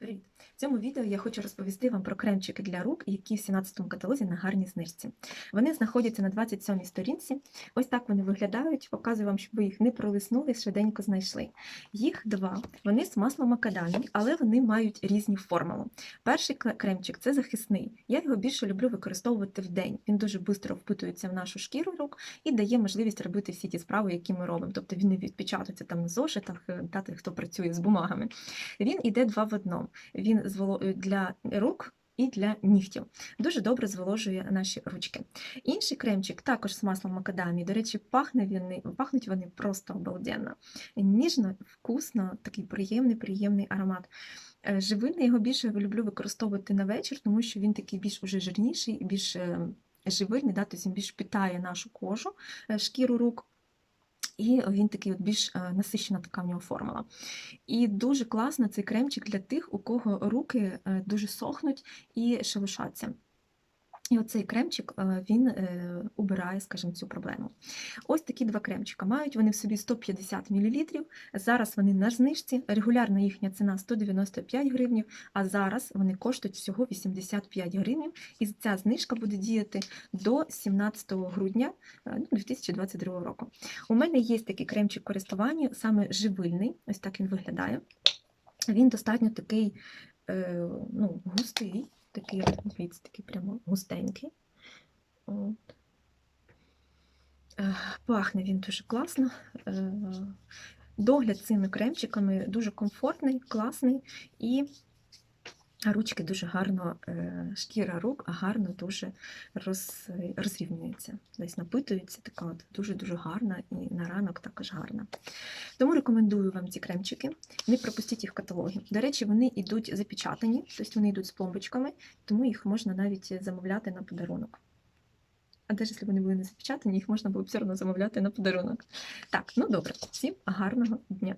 Thanks. В цьому відео я хочу розповісти вам про кремчики для рук, які в 17-му каталозі на гарній знижці. Вони знаходяться на 27-й сторінці. Ось так вони виглядають. Показую вам, щоб ви їх не пролиснули, швиденько знайшли. Їх два. Вони з маслом макадамі, але вони мають різні формули. Перший кремчик це захисний. Я його більше люблю використовувати в день. Він дуже швидко впитується в нашу шкіру рук і дає можливість робити всі ті справи, які ми робимо. Тобто він не відпечатується там на зошитах, е, дати хто працює з бумагами. Він іде два в одному. Він для рук. І для нігтів дуже добре зволожує наші ручки. Інший кремчик також з маслом макадамії. До речі, пахне він, пахнуть вони просто обалденно. Ніжно, вкусно, такий приємний, приємний аромат. Е, Живильний його більше люблю використовувати на вечір, тому що він такий більш уже жирніший, більш е, живильний, да, тобто він більш питає нашу кожу, е, шкіру рук. І він такий от більш насищена насичена така в нього формула. І дуже класно цей кремчик для тих, у кого руки е, дуже сохнуть і шелушаться. І оцей кремчик е, він е, убирає, скажімо, цю проблему. Ось такі два кремчика. Мають вони в собі 150 мл. Зараз вони на знижці. Регулярна їхня ціна 195 гривнів, а зараз вони коштують всього 85 гривень. І ця знижка буде діяти до 17 грудня е, ну, 2022 року. У мене є такий кремчик користування, саме живильний, ось так він виглядає. Він достатньо такий ну, густий, такий, дивіться, такий прямо густенький. От. Пахне він дуже класно. Е, Догляд цими кремчиками дуже комфортний, класний і ручки дуже гарно, е, шкіра рук гарно дуже роз, розрівнюється. Десь напитується, така дуже-дуже гарна і на ранок також гарна. Тому рекомендую вам ці кремчики. Не пропустіть їх в каталогі. До речі, вони йдуть запечатані, тобто вони йдуть з пломбочками, тому їх можна навіть замовляти на подарунок. А навіть якщо вони були не запечатані, їх можна було б все одно замовляти на подарунок. Так, ну добре, всім гарного дня!